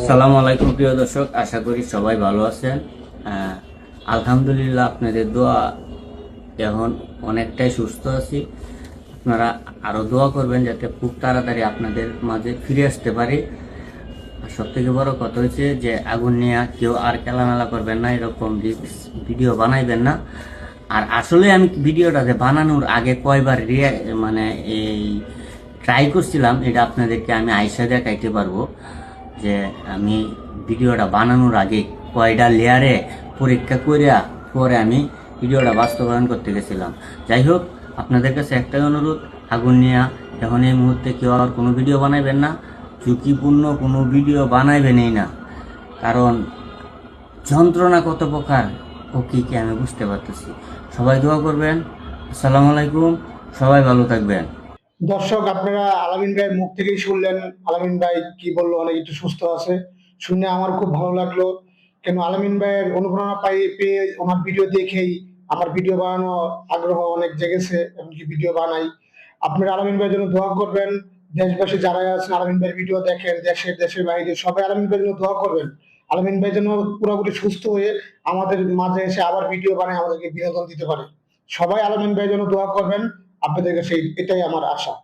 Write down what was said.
আসসালামু আলাইকুম, প্রিয় দর্শক। আশা করি সবাই ভালো আছেন। আলহামদুলিল্লাহ আপনাদের দোয়া এখন অনেকটাই সুস্থ আছি। আপনারা আরও দোয়া করবেন যাতে খুব তাড়াতাড়ি আপনাদের মাঝে ফিরে আসতে পারি। আর সব থেকে বড় কথা হচ্ছে যে, আগুন নিয়ে কেউ আর খেলামেলা করবেন না, এরকম রিস্ক ভিডিও বানাইবেন না। আর আসলে আমি ভিডিওটা যে বানানোর আগে কয়বার রিয়া মানে এই ট্রাই করছিলাম, এটা আপনাদেরকে আমি আইসা দেখাইতে পারব। যে আমি ভিডিওটা বানানোর আগে কয়টা লেয়ারে পরীক্ষা করিয়া পরে আমি ভিডিওটা বাস্তবায়ন করতে গেছিলাম। যাই হোক, আপনাদের কাছে একটাই অনুরোধ, আগুন নিয়ে এখন এই মুহূর্তে কেউ আর কোনো ভিডিও বানাইবেন না, ঝুঁকিপূর্ণ কোনো ভিডিও বানাইবেনই না। কারণ যন্ত্রণা কত প্রকার, ও কী কী আমি বুঝতে পারতেছি। সবাই দোয়া করবেন। আসসালামু আলাইকুম। সবাই ভালো থাকবেন। দর্শক, আপনারা আলামিন ভাইয়ের মুখ থেকেই শুনলেন। আলামিন ভাই কি বলল, অনেক একটু সুস্থ আছে। শুনে আমার খুব ভালো লাগল। কেন আলামিন ভাইয়ের অনুপ্রেরণা পাই পেয়ে ওনার ভিডিও দেখেই আমার ভিডিও বানানো আগ্রহ অনেক জেগেছে, এমনকি ভিডিও বানাই। আপনারা আলামিন ভাইয়ের জন্য দোয়া করবেন। দেশবাসী যারা আছেন, আলামিন ভাইয়ের ভিডিও দেখেন, দেশের দেশের বাইরে সবাই আলামিন ভাইয়ের জন্য দোয়া করবেন। আলামিন ভাই যেন পুরোপুরি সুস্থ হয়ে আমাদের মাঝে এসে আবার ভিডিও বানায়, আমাদেরকে বিনোদন দিতে পারে। সবাই আলামিন ভাইয়ের যেন দোয়া করবেন। আপনাদের কাছে এটাই আমার আশা।